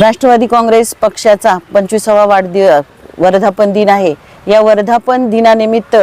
राष्ट्रवादी काँग्रेस पक्षाचा पंचवीसावा वाढदिव वर्धापन दिन आहे. या वर्धापन दिनानिमित्त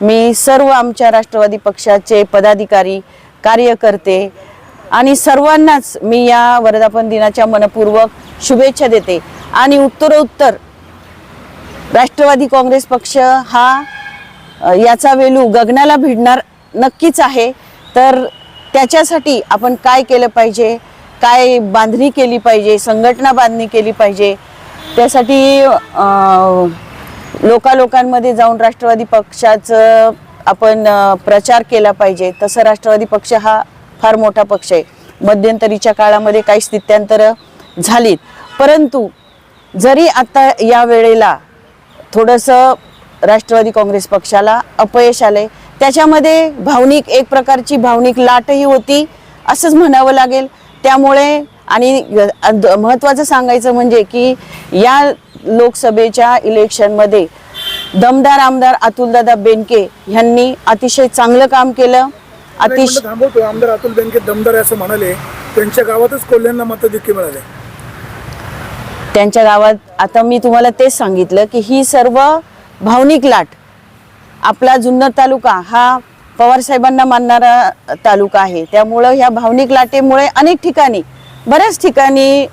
मी सर्व आमच्या राष्ट्रवादी पक्षाचे पदाधिकारी कार्यकर्ते आणि सर्वांनाच मी या वर्धापन दिनाच्या मनपूर्वक शुभेच्छा देते. आणि उत्तरोत्तर राष्ट्रवादी काँग्रेस पक्ष हा याचा वेलू गगनाला भिडणार नक्कीच आहे. तर त्याच्यासाठी आपण काय केलं पाहिजे? काय बांधणी केली पाहिजे संघटना बांधणी केली पाहिजे त्यासाठी लोकालोकांमध्ये जाऊन राष्ट्रवादी पक्षाचं आपण प्रचार केला पाहिजे. तसं राष्ट्रवादी पक्ष हा फार मोठा पक्ष आहे. मध्यंतरीच्या काळामध्ये काही स्थित्यांतर झालीत. परंतु जरी आता या वेळेला थोडंसं राष्ट्रवादी काँग्रेस पक्षाला अपयश आलंय त्याच्यामध्ये भावनिक एक प्रकारची भावनिक लाटही होती असंच म्हणावं लागेल. त्यामुळे आणि महत्त्वाचं सांगायचं म्हणजे की या लोकसभेच्या इलेक्शनमध्ये दमदार आमदार अतुलदादा बेनके यांनी अतिशय चांगलं काम केलं. अतिशय थांबवतो आमदार अतुल बेनके दमदार असं म्हणाले. त्यांच्या गावातच कोल्ह्यांना मतधिक्य मिळाले. त्यांच्या गावात आता मी तुम्हाला तेच सांगितलं की ही सर्व भावनिक लाट आपला जुन्नर तालुका हा पवार साहेबांना मानणारा तालुका आहे. त्यामुळं ह्या भावनिक लाटेमुळे अनेक ठिकाणी बऱ्याच ठिकाणी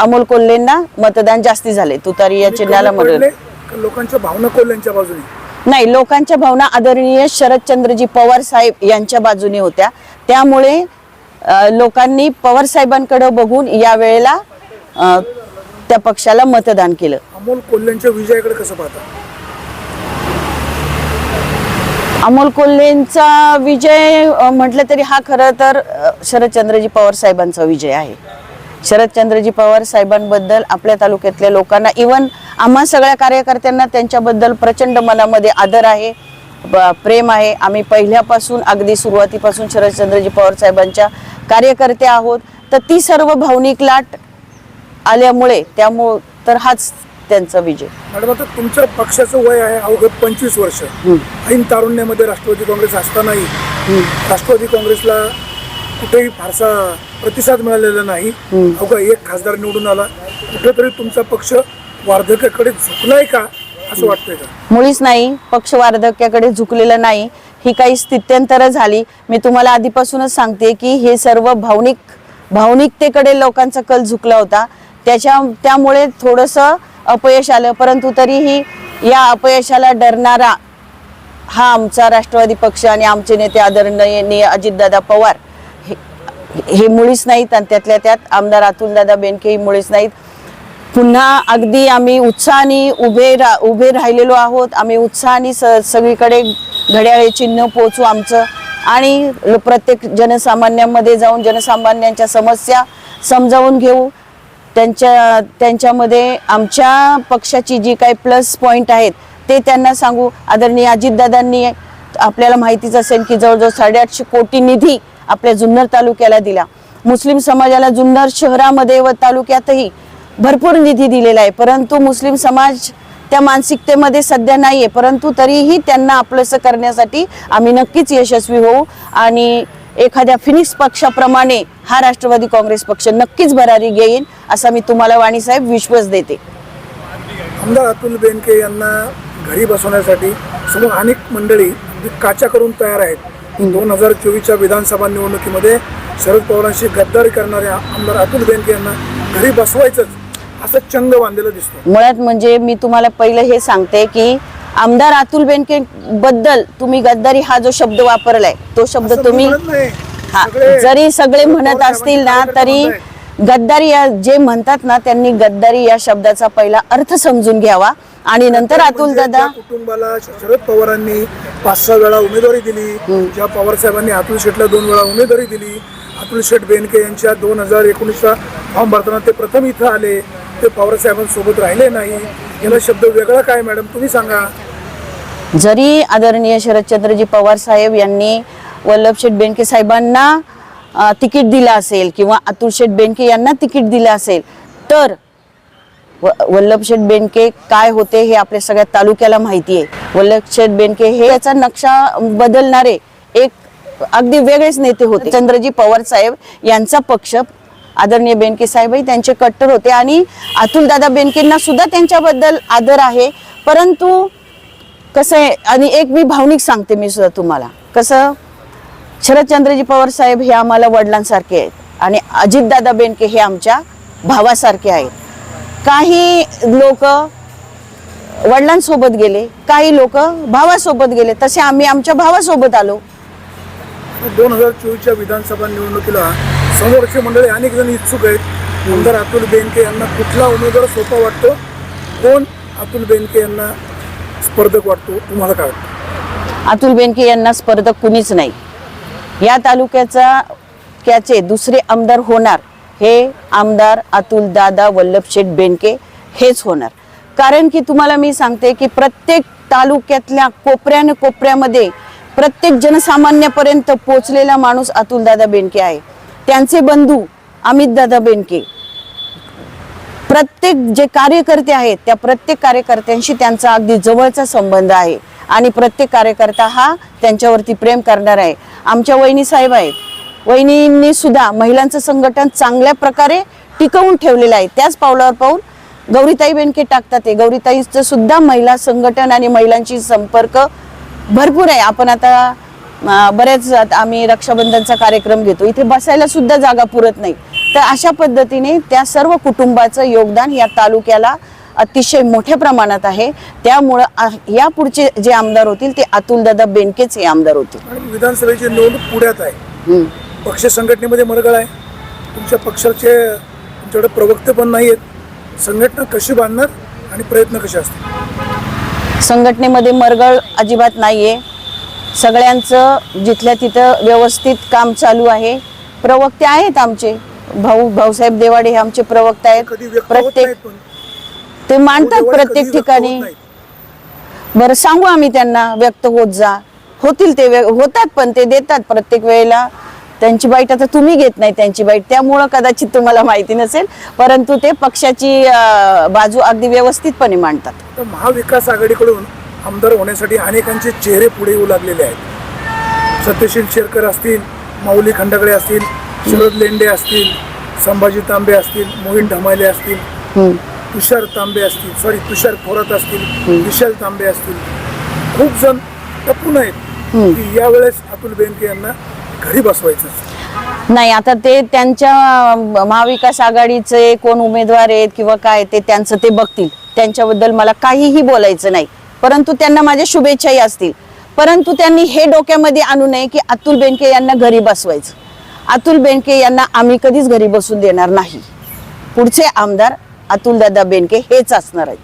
अमोल कोल्हेंना मतदान जास्ती झाले तुतारी या चिन्हाला का लोकांच्या भावना कोल्ह्यांच्या बाजूने? नाही लोकांच्या भावना आदरणीय शरदचंद्रजी पवार साहेब यांच्या बाजूने होत्या. त्यामुळे लोकांनी पवार साहेबांकडे बघून या वेळेला त्या पक्षाला मतदान केलं. अमोल कोल्ह्यांच्या विजयाकडे कसं पाहता? अमोल कोल्हेंचा विजय म्हटलं तरी हा खरं तर शरदचंद्रजी पवार साहेबांचा विजय आहे. शरदचंद्रजी पवार साहेबांबद्दल आपल्या तालुक्यातल्या लोकांना इवन आम्हा सगळ्या कार्यकर्त्यांना त्यांच्याबद्दल प्रचंड मनामध्ये आदर आहे प्रेम आहे. आम्ही पहिल्यापासून अगदी सुरुवातीपासून शरदचंद्रजी पवार साहेबांच्या कार्यकर्ते आहोत. तर ती सर्व भावनिक लाट आल्यामुळे त्यामुळं तर हाच त्यांचा विजय. मॅडम आता तुमच्या पक्षाचं वय आहे अवघड पंचवीस वर्ष. ऐन तारुण्यामध्ये राष्ट्रवादी काँग्रेस असतानाही राष्ट्रवादी काँग्रेसला कुठेही फारसा प्रतिसाद मिळालेला नाही. अवघा एक खासदार निवडून आला. कुठेतरी तुमचा पक्ष वार्धक्याकडे झुकलाय का असं वाटतंय का? मुळीच नाही. पक्ष वार्धक्याकडे झुकलेलं नाही. ही काही स्थित्यंतर झाली. मी तुम्हाला आधीपासूनच सांगते की हे सर्व भावनिक भावनिकतेकडे लोकांचा कल झुकला होता. त्याच्या त्यामुळे थोडंसं अपयश आलं. परंतु तरीही या अपयशाला डरणारा हा आमचा राष्ट्रवादी पक्ष आणि आमचे नेते आदरणीय अजितदादा पवार हे हे मुळीच नाहीत आणि त्यातल्या त्यात आमदार अतुलदादा बेनके ही मुळीच नाहीत. पुन्हा अगदी आम्ही उत्साहाने उभे रा उभे राहिलेलो आहोत. आम्ही उत्साहाने स सगळीकडे घड्याळे चिन्ह पोचू आमचं. आणि प्रत्येक जनसामान्यांमध्ये जाऊन जनसामान्यांच्या समस्या समजावून घेऊ. त्यांच्या त्यांच्यामध्ये आमच्या पक्षाची जी काही प्लस पॉईंट आहेत ते त्यांना सांगू. आदरणीय अजितदादांनी आपल्याला माहितीच असेल की जवळजवळ साडेआठशे कोटी निधी आपल्या जुन्नर तालुक्याला दिला. मुस्लिम समाजाला जुन्नर शहरामध्ये व तालुक्यातही भरपूर निधी दिलेला आहे. परंतु मुस्लिम समाज त्या मानसिकतेमध्ये सध्या नाही आहे परंतु तरीही त्यांना आपलंसं करण्यासाठी आम्ही नक्कीच यशस्वी होऊ आणि एखाद्या फिनिक्स पक्षाप्रमाणे हा राष्ट्रवादी काँग्रेस पक्ष नक्कीच भरारी घेईन असा मी तुम्हाला वाणीसाहेब विश्वास देते. आमदार अतुल बेनके यांना घरी बसवण्यासाठी समोर अनेक मंडळी काच्या करून तयार आहेत. दोन हजार चोवीसच्या विधानसभा निवडणुकीमध्ये शरद पवारांशी गद्दारी करणाऱ्या आमदार अतुल बेनके यांना घरी बसवायचंच असं चंग बांधलेलं दिसतं मुळात म्हणजे मी तुम्हाला पहिलं हे सांगते की आमदार अतुल बेनके बद्दल तुम्ही गद्दारी हा जो शब्द वापरलाय तो शब्द तुम्ही. हा, जरी सगळे म्हणत असतील ना तरी गद्दारी या जे म्हणतात ना त्यांनी गद्दारी या शब्दाचा पहिला अर्थ समजून घ्यावा. आणि नंतर अतुल म्हणजे दादा कुटुंबाला शरद पवारांनी पाच सहा वेळा उमेदवारी दिली ज्या पवार साहेबांनी अतुल शेठला दोन वेळा उमेदवारी दिली अतुल शेठ बेनके यांच्या दोन हजार एकोणीसचा फॉर्म भरताना ते प्रथम इथं आले ते पवार साहेबांसोबत राहिले नाही. याला शब्द वेगळा काय मॅडम? तुम्ही सांगा. जरी आदरणीय शरदचंद्रजी पवार साहेब यांनी वल्लभ शेठ बेनके साहेबांना तिकीट दिलं असेल किंवा अतुल शेठ बेनके यांना तिकीट दिलं असेल तर व- वल्लभ शेठ बेनके काय होते हे आपल्या सगळ्या तालुक्याला माहिती आहे. वल्लभ शेठ बेनके हे याचा नक्षा बदलणारे एक अगदी वेगळेच नेते होते. चंद्रजी पवार साहेब यांचा पक्ष आदरणीय बेनके साहेबही त्यांचे कट्टर होते आणि अतुलदादा बेनकेंना सुद्धा त्यांच्याबद्दल आदर आहे. परंतु कसं आहे? आणि एक मी भावनिक सांगते मी सुद्धा तुम्हाला. कसं? शरदचंद्रजी पवार साहेब हे आम्हाला वडिलांसारखे आहेत. आणि अजितदादा बेनके हे आमच्या भावासारखे आहेत. काही लोक वडिलांसोबत गेले काही लोक भावासोबत गेले तसे आम्ही आमच्या भावासोबत आलो. दोन हजार चोवीसच्या विधानसभा निवडणुकीला समोरचे मंडळी अनेक जण इच्छुक आहेत. आमदार अतुल बेनके यांना कुठला उमेदवार सोपा वाटतो? कोण अतुल बेनके यांना स्पर्धक वाटतो तुम्हाला काय वाटतं? अतुल बेनके यांना स्पर्धक कुणीच नाही. या तालुक्याचा त्याचे दुसरे आमदार होणार हे आमदार अतुल दादा वल्लभ शेठ बेनके हेच होणार. कारण की तुम्हाला मी सांगते की प्रत्येक तालुक्यातल्या कोपऱ्याने कोपऱ्यामध्ये प्रत्येक जनसामान्यापर्यंत पोचलेला माणूस अतुल दादा बेनके आहे. त्यांचे बंधू अमित दादा बेनके. प्रत्येक जे कार्यकर्ते आहेत त्या प्रत्येक कार्यकर्त्यांशी त्यांचा अगदी जवळचा संबंध आहे. आणि प्रत्येक कार्यकर्ता हा त्यांच्यावरती प्रेम करणार आहे. आमच्या वहिनी साहेब आहेत. वहिनींनी सुद्धा महिलांचं संघटन चांगल्या प्रकारे टिकवून ठेवलेलं आहे. त्याच पावलावर पाऊल गौरीताई बेनके टाकतात ते. गौरीताईचं सुद्धा महिला संघटन आणि महिलांशी संपर्क भरपूर आहे. आपण आता बऱ्याच आम्ही रक्षाबंधनचा कार्यक्रम घेतो. इथे बसायला सुद्धा जागा पुरत नाही. तर अशा पद्धतीने त्या सर्व कुटुंबाचं योगदान या तालुक्याला अतिशय मोठ्या प्रमाणात आहे. त्यामुळं या पुढचे जे आमदार होतील ते अतुलदादा बेनकेच हे आमदार होतील. विधानसभेची निवडणूक पुण्यात आहे. हम्म. पक्ष संघटनेमध्ये मरगळ आहे. तुमच्या पक्षाचे तुमच्याकडे प्रवक्ते पण नाही आहेत संघटना कशी बांधणार आणि प्रयत्न कसे असतील? संघटनेमध्ये मरगळ अजिबात नाहीये. सगळ्यांचं जिथल्या तिथं व्यवस्थित काम चालू आहे. प्रवक्ते आहेत आमचे. भाऊ भाऊसाहेब देवाडे हे आमचे प्रवक्ते आहेत. प्रत्येक ते मांडतात प्रत्येक ठिकाणी. बरं सांगू आम्ही त्यांना व्यक्त होत जा. होतील ते होतात पण ते देतात प्रत्येक वेळेला. त्यांची बाईट आता तुम्ही घेत नाही त्यांची बाईट. त्यामुळं कदाचित तुम्हाला माहिती नसेल. परंतु ते पक्षाची बाजू अगदी व्यवस्थितपणे मांडतात. महाविकास आघाडीकडून आमदार होण्यासाठी अनेकांचे चेहरे पुढे येऊ लागलेले आहेत. सत्यशील शेरकर असतील माऊली खंडागळे असतील शरद लेंडे असतील संभाजी तांबे असतील मोहीन ढमाले असतील. तुषार तांबे असतील सॉरी तुषार थोरात असतील विशाल तांबे असतील. खूप जण टपून आहेत की यावेळेस अतुल बेनके यांना घरी बसवायचं. नाही आता ते त्यांच्या महाविकास आघाडीचे कोण उमेदवार आहेत किंवा काय ते त्यांचं ते बघतील. त्यांच्याबद्दल मला काहीही बोलायचं नाही. परंतु त्यांना माझ्या शुभेच्छाही असतील. परंतु त्यांनी हे डोक्यामध्ये आणू नये की अतुल बेनके यांना घरी बसवायचं. अतुल बेनके यांना आम्ही कधीच घरी बसून देणार नाही. पुढचे आमदार अतुलदादा बेनके हेच असणार आहेत.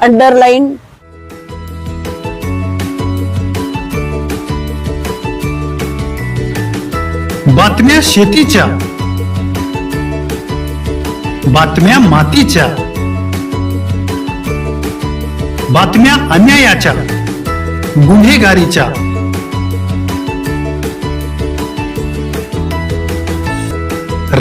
अंडरलाईन बातम्या शेतीच्या. बातम्या मातीच्या. बातम्या अन्यायाच्या. गुन्हेगारीच्या.